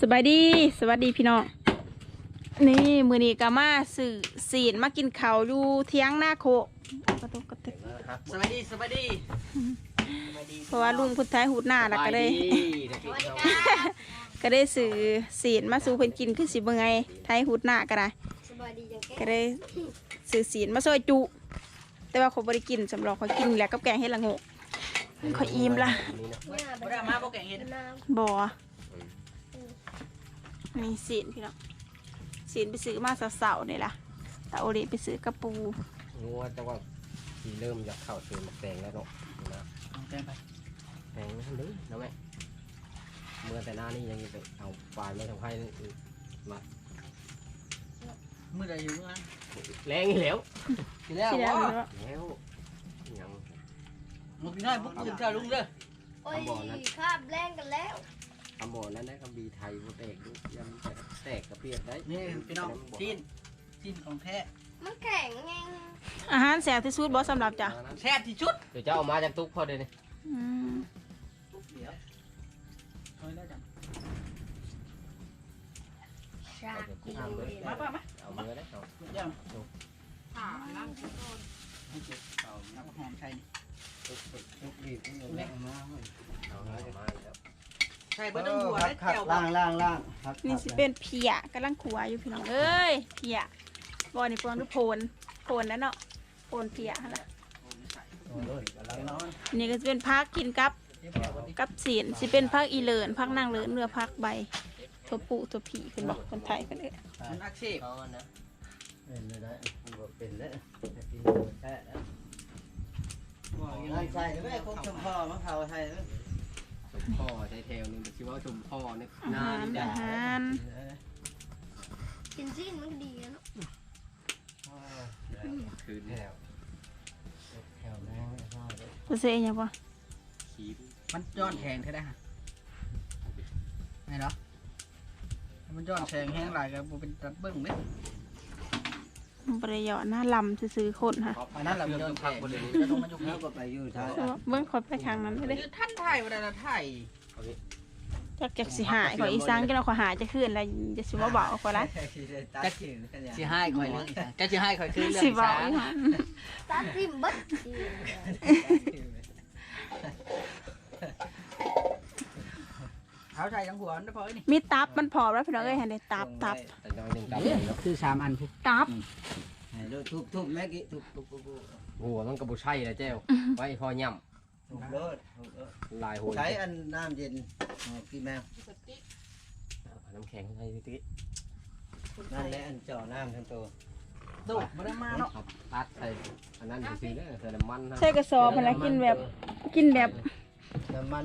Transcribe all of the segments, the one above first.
สบายดี สวัสดีพี่น้อง นี่มือนี้ก็มาสื่อศีลมากินข้าวอยู่เที่ยงหน้าโคกระตุกกระตุกสวัสดีสวัสดีสวัสดีเพราะว่าลุงพุทธายหูดหน้าแล้วก็ได้สบายดีเด็กๆเราก็ได้สื่อศีลมาสู่เพิ่นกินคือสิบ่ไงไทยหูดหน้าก็ได้ สบายดีจังแกก็ได้สื่อศีลมาซอยจุ แต่ว่าเขาบ่ได้กินสำหรับเขากินแหล้วกับแกงเฮ็ดละโงกเขาอิ่มละหน้าบ่ได้มาบ่แกงเห็ดน้บ่ นี่ศีลพี่น้องศีลไปซื้อมาเสาๆนี่ล่ะตาโอริไปซื้อกระปูงัวแต่ว่าที่เริ่มอยากเข้าเติมแปลงแล้วเนาะนะเอาแกงไปแปลงนั่นเลยนะแม่เมื่อแต่หน้านี่ยังไปเอาปลายไม่ทำให้มามื้อใดอยู่มื้อนั้นแรงอีกแล้วสิแล้วที่แล้วบ่นี่ว่าแล้วยังหมดพี่น้อยบุกขึ้นเจ้าลุงเด้อำโอ้ยคาบแรงกันแล้ว คำบอกนั้นได้คำบีไทยบ่แตกดูยังแต่แตกกระเปียกได้นี่พี่น้องชิ้นชิ้นของแท้มันแข็งไงอาหารแซ่บที่สุดบ่สำหรับจ้ะแซ่บที่สุดเดี๋ยวจะเอามาจากตุ๊กพอเดี๋ยวนี้อืมเดี๋ยวเอาได้จังชาดีมาป่ะมาเอามือได้เอาย่างอ่าล้างก่อนให้เก็บเอาน้ำหอมใส่นี่ตุ๊กตุ๊กตุ๊กรีบเอามาเอามาแล้ว ใส่บ่ต้องหัวได้แก้วบ่ล่างล่างล่างครับนี่สิเป็นเพียกำลังขัวอยู่พี่น้องเอ้ยเพียบ่นี่ปอนดูโพนโพนแล้วเนาะโพนเพียหั่นล่ะน้อยนี่ก็จะเป็นพักกินกับเดี๋ยวแก้วบ่ดิกับศีลสิเป็นพักอีเลินพักนางเลินเรือพักใบตัวปูตัวผีเพิ่นบอกคนไทยเพิ่นเอ้ยมันอักเสบเอานะเป็นเลยได้เป็นเลยกินแค่แล้วว่าอย่างนั่นไรใส่เลยแม่คงชมพ่อมะเขาใส่เลยส มพ่อใช้แถวนึงชื่อว่าสมพ่อเนี่ยหน้านี่ได้หารกินซีนมันดีนะคืนแถวแถวแม่ไม่ใช่เลยบ่เซ่หยังบ่ขีดมันย้อนแทงเท่ได้ฮะไม่เหรอมันย้อนแทงแห้งหลายก็บ่เป็นตัดเบิ่งเด้ บ่ได้เหยาะหน้าลำซื่อๆคนค่ะอันนั้นเราย้อนแทงจะต้องมายกแล้วนี้ก็ไปอยู่ท้ายเบิ่งขอยไปทางนั้นเด้คือท่านไทยเวลาเราไทยจักจักสิหายขอยอีสังจังขอยหายจะขึ้นแล้วจะสิมาเบาขอยละจะกินกันสิให้คอยเรื่องจะสิให้คอยคือเรื่องสิอีเบาสานอีหยังตาซิมบัด เขาใส่ทั้งหัวนะพอนี่มีตับมันพอแล้วพี่น้องเอ้ยเห็นได้ตับตับแต่น้อยหนึ่งตับเลยเนาะคือสามอันพี่ตับทุบทุบแม่กี้ทุบทุบทุบโอ้โหมันกระบุใช่เลยเจ้าไว้พอย่ทุบเลิศำลายหัวใช้อันน้ำเย็นพี่แมวน้ำแข็งใส่ติ๊กนั่นแหละอันจ่อน้ำทั้งตัวดูมาได้มาเนาะครับตัดใส่อันนั้นดูสิเนี่ยใส่น้ำมันนะใส่กระสอบมันละกินแบบกินแบบน้ำมัน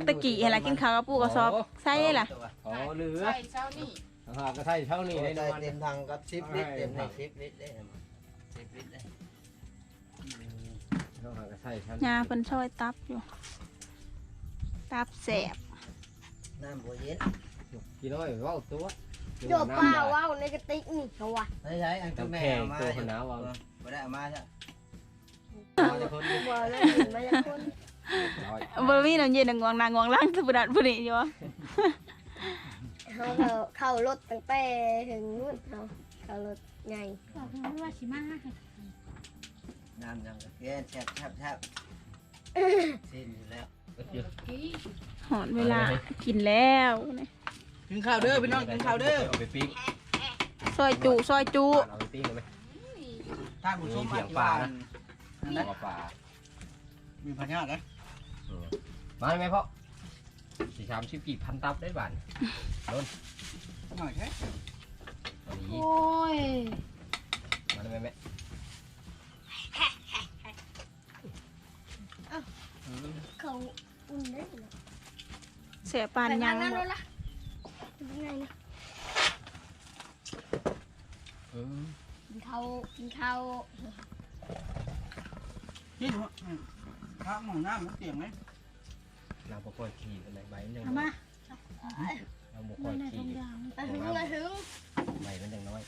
ตะกี้เห็นละกินข้าวกับปูกระสอบใส่ล่ะอ๋อเหลือใส่เช้านี่นะครับก็ใช่เท่านี้นี่ได้ได้น้ำมันเต็มทางกับสิบลิตรเต็มให้สิบลิตรได้สิบลิตรได้นะครับก็ใช่เท่านี้ยาเพิ่นช่อยตับอยู่ ตับแสบน้ำบัวเย็นกี่น้อยว่าตัวโยบป้าว้าวในกระติกนี่เขาว่ะไม่ใช่อันคือแม่น้ำแข็งเอามาตัวขนาดว่าไม่ได้เอามาใช่ว้าวแล้วเห็นมาจากคน บ่มีน้ำเย็นน้ำงวงนางงวงล่างสุดดัดผู้นี้อยู่เขาเขาเข้ารถตั้งแต่ถึงนู่นเขาเข้ารถไงน้ำยังแกนแทบแทบแทบสิ้นอยู่แล้วหอนเวลากินแล้วนี่กินข้าวเด้อพี่น้องกินข้าวเด้อเอาไปปิ้งซอยจุซอยจุเอาไปปิ้งเลยไหมถ้าผู้ชมอาจจะว่านั่นนะเอาปลามีพญาตินะ มาไหมพ่อสี่สามสิบกี่พันตับได้บ้านหน่อยแค่อันนี้โอ้ยมาได้ไหมแม่เขาอุ่นได้เหรอเสียปานยังนั่นบ่เลยล่ะยังไงนะอืมกินข้าวกินข้าวนี่ดูข้าวหมองน้ำมันเตียงไหม เราบ่ค่อยขี่กันไหนใบมันยังเาน้อายเราบ่ค่อยขี่แต่ถึงมาถึงใบมันยังน้อย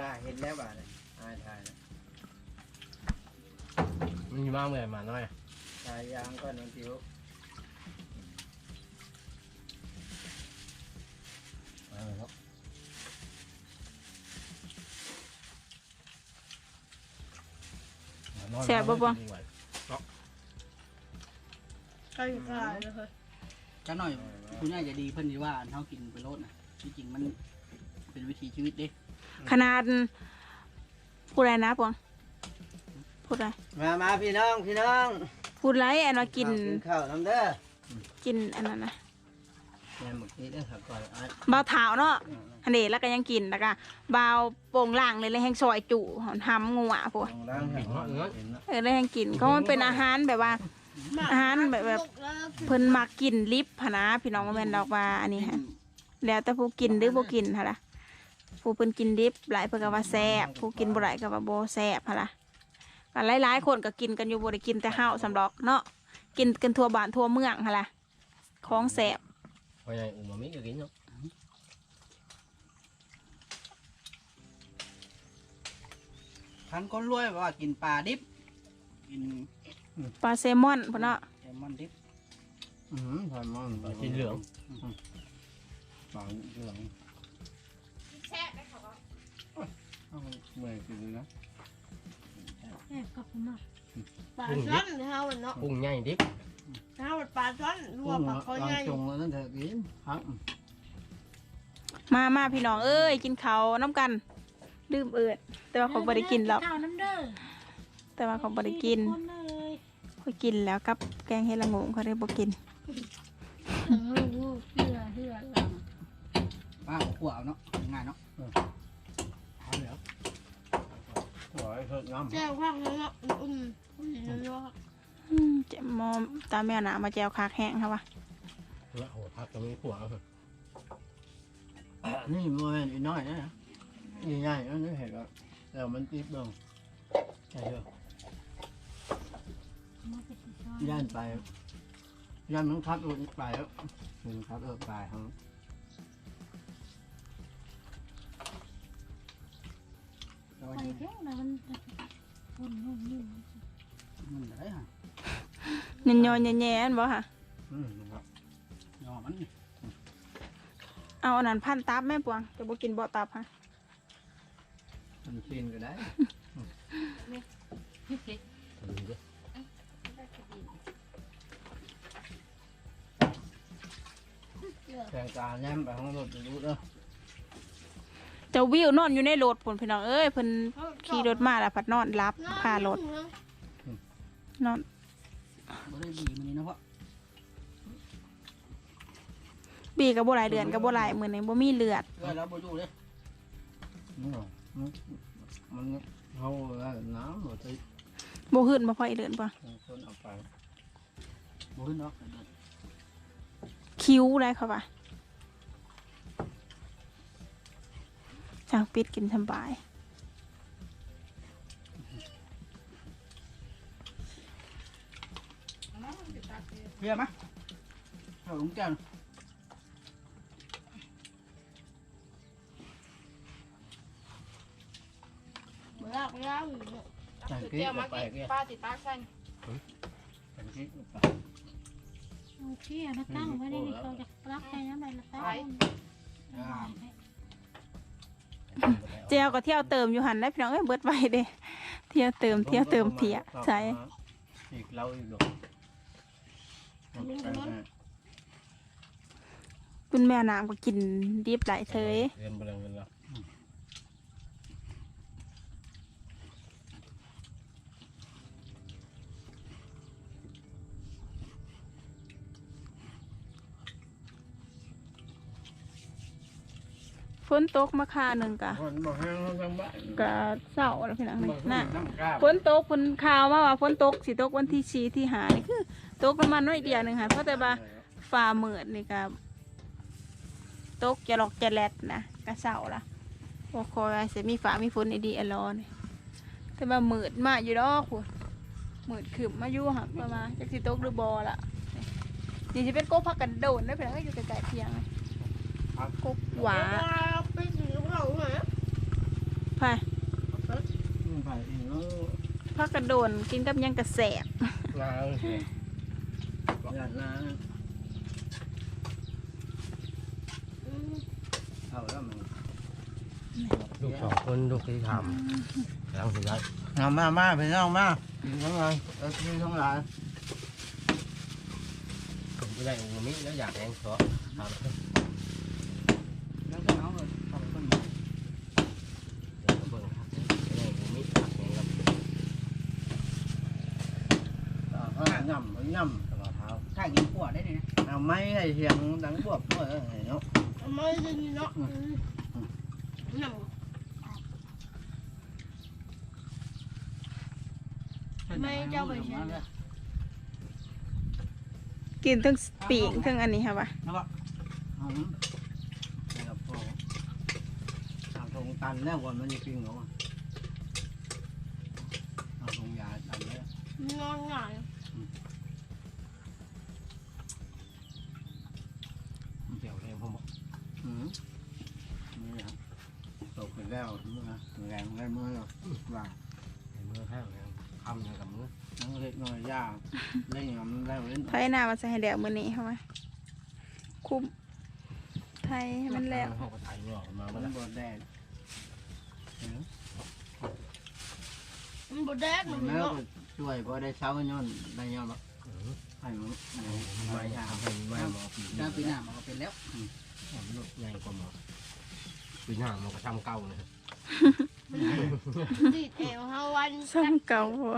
ล่าเห็นแล้วบ่าเลยอายทายนะมันมีมากเอยหมาน้อย ทายยางก็นอนผิวมาเล้ว แซ่บบ่บ่ ใกล้ตายแล้วค่ะจักหน่อยคุณยายจะดีเพิ่นสิว่าอันเฮากินไปโลดน่ะที่จริงมันเป็นวิถีชีวิตเด้ขนาดพูดอะไรนะปวงพูดอะไรมามาพี่น้องพี่น้องพูดไรอันว่ากินข้าวน้ำเด้อกินอันนั้นนะแม่หมึ กนี้เด้อครับก่อนอะเบาเท้าเนาะอันนี้แล้วก็ยังกินแล้วก็เบาโป่งล่างเลยเลยแห้งซอยจุหำงัวพวก ล้างให้เห็นเนาะเออเลยแห้งกินก็มันเป็นอาหารแบบว่า อาหารแบบแบบเพิ่นมักกินลิฟหนนะพี่น้องว่าแม่นดอกว่าอันนี้ฮะแล้วแต่ผู้กินหรือบ่กินหั่นล่ะผู้เพิ่นกินดิบหลายเพิ่นก็ว่าแซ่บผู้กินบ่หลายก็ว่าบ่แซ่บหั่นล่ะก็หลายๆคนก็กินกันอยู่บ่ได้กินแต่เฮาสำหรับเนาะกินกันทั่วบ้านทั่วเมืองหั่นล่ะของแซ่บ พอใหญ่อุมามิก็กินเนาะคันคนรวยว่ากินปลาดิบกินปลาแซลมอนพุ่นเนาะแซลมอนดิบอืมทานมันสีเหลืองบางเหลืองเอาเมื่อยกินนะปลาช้อนเฮาเนาะกุ้งใหญ่ดิบ เฮาปลาช้อนรัวปลาคอใหญ่จงแล้วนั่นเถอะกินครับมามาพี่น้องเอ้ยกินข้าวน้ำกันลืมเอิดแต่ว่าเขาบ่ได้กินหรอกข้าวน้ำเด้อแต่ว่าเขาบ่ได้กินคนเลยเขากินแล้วกับแกงเฮ็ดละโงงเขาได้บ่กิน เออเดือเดือปลาขั่วเอาเนาะง่ายเนาะเออเอาแล้วหัวไอ้เถิดน้ำแจ้วข้างเนาะอุ่นอุ่นเนาะอืม เจะมอมตาแม่หนามาแจวคากแห้งค่ะวะแล้วโหพักตรงนี้ขวาเหรอนี่มันเป็นอีน้อยนะนี่ใหญ่แล้วนี่เห็นแล้วแล้วมันติดเบิ่งใช่เด้อย่านไปย่านมันทับรถไปแล้วมันทับรถไปทั้งเอาไปไว้เที่ยวนะมันอุ่นนุ่มนิ่มมันได้ฮะ ยันยอนแย่ๆอันบ่ค่ะ อืมนะครับยอมันนี่เอาอันนั้นพันตับแม่ปวงจะบ่กินบ่ตับฮะมันชินก็ได้ดูดิแข่งการแย้มไปข้างรถจะรู้เด้อเจะวิวนอนอยู่ในรถพุ่นพี่น้องเอ้ยเพิ่นขี่รถมาแล้วพัดนอนรับคารถนอน บ่ได้บีมันนี่นะเพราะบีก็บ่หลายเดือนก็บ่หลายมื้อนี้บ่มีเลือดเออแล้วบ่อยู่เด้นี่หรอมันมันเขาแล้วน้ำหมดที่บ่หื้นบ่พออีเดือนปะคนเอาไปบ่ขึ้นเนาะคิ้วได้เขาปะจางปิดกินสำบาย เพียมะเอาลุงแก้วเมื่อเวลาอยู่เนาะจังกี้ก็ไปเนี่ยป้าติดปากใส่จังกี้ก็ไปโอเคนะตั้งไว้นี่เขาจะรับไปนะมันละตั้งอ่าเจียวก็เที่ยวเติมอยู่หันได้พี่น้องเอ้ยเบิดไว้เด้เที่ยวเติมเที่ยวเติมเที่ยใช่อีกเราอีกหรอก คุณแม่น้ำก็กินดิบหลายเทยเรียนบลังเงินแล้วฝนตกมาคาหนึ่งกะคนบอกให้เราทางบ้านกะเศร้าแล้วพี่น้องนี่น่ะน้ำกล้าฝนตกฝนข่าวมาว่าฝนตกสิตกวันที่สี่ที่หานี่คือ ตกประมาณน้อยเดียวหนึ่งค่ะเพราะแต่ว่าฝ่ามืดนี่ก็ตกจะหลอกจะแลดนะกะเศร้าละโอ้คอยว่าจะมีฝามีฝนดีๆอะรอนี่แต่ว่ามืดมากอยู่ดอกคุณมืดขึ้นมาอยู่หักประมาณจากสิตกหรือบอละนี่จะเป็นโก๊กพักกันโดนได้เพียงอยู่ไกลๆเพียงเลยกกหวาไปถึงเขาเหรอไปไปเองแล้วพักกันโดนกินกับหยังกระแสบ ลาเลยอยากนะเข้าแล้วมันลูกสองคนลูกที่ทำกำลังสิได้เอามามาไปน้องมากินทั้งไงเออกินทั้งหลายผมไม่ได้องค์มิแล้วอยากแองเพราะทำแล้วก็เอาเลยขอบคุณเดี๋ยวเบิ่งครับไม่ได้องค์มิแองกับเอาย่ำเอาย่ำตลอดเท้าถ้ากินขวดได้เลยนะเอาไม้ให้เสียงดังบวบด้วยเออเนาะไม่ได้เนาะหนังไม่เจ้าไปใช้กินทั้งปีกทั้งอันนี้ค่ะปะแล้วก็อืมนี่กับพ่อทางตรงตันแล้วก่อนมันจะปิ้งเหรอทางตรงยาตันแล้วนอนหงาย เดี๋ยวเองผมบอก อืมนี่ครับตกไปแล้วเมื่อแรงได้เมื่อว่าในมือแห้งแล้วคำยังกับมือทั้งเล็กน้อยยากเล่นกับมันได้เล่นไทยหน้ามาใส่ให้แดดมือนี้ค่ะปะคุมไทยให้มันแล้วห้องก็ถ่ายหลอกมามัเมื่อนแล้วบดแดดมันบดแดดมันแล้วเนาะก็ช่วยพอได้เช้าย้อนได้ย้อนหรอให้มันไม่ทำให้ไม่หมอปีถ้าปีหน้ามันก็เป็นแล้ว มันใหญ่กว่าหมอปีหน้ามันก็ทำเก่าเล ยดีดเอวห้าวันซ่อมเก่าบ่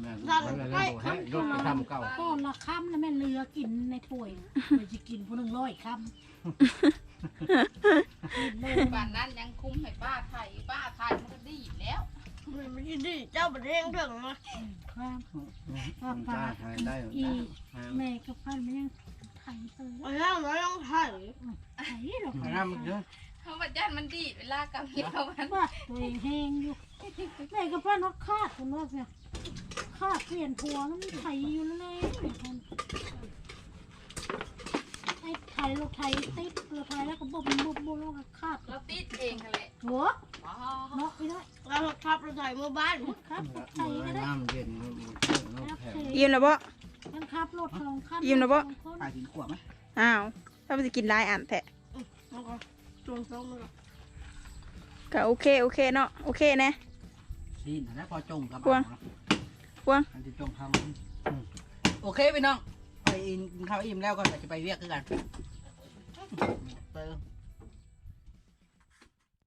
แม่สั่งมันเลยให้บอกให้รถไปทำเก่าก้อนละคำแล้วแม่เรือกินในถ้วยเดี๋ยวจะกินพวกหนึ่งร้อยคำบ้านนั้นยังคุ้มให้ป้าไทยป้าไทยมันก็ดีอยู่แล้วมันไม่ได้ดีเจ้าประเด็นเรื่องนะความมันกล้าใช้ได้อีแม่กับพันมันยังไถเตยแล้วมันต้องไถไถหรอกน้ำมันเยอะเพราะว่า ย่านมันดีดเวลากำเดียวมันว่าตัวเองแห้งอยู่แม่กับพันเขาคาดคนว่าเนี่ยคาดเปลี่ยนผัวมันไถอยู่แล้วเลยไอ้ไถเราไถติดเราไถแล้วก็บ่มบ่มบ่มแล้วก็คาดเราติดเองค่ะแหละหัวเนาะพี่น้อยเราขับรถไถเมื่อบ้านครับไถก็ได้น้ำเย็นยิ้มนะบ่มันขับรถสองคันยิ้มนะบ่ป้ากินขวดไหมอ้าวถ้ามันจะกินหลายอันแท้แล้วก็ตรงตรงเลยก็โอเค โอเคเนาะโอเคนะ ดีนนะพอจงกับกวางกวาง อันที่จงทำโอเคพี่น้อง ไปกินข้าวอิ่มแล้วก็จะไปเรียกคือกันเติม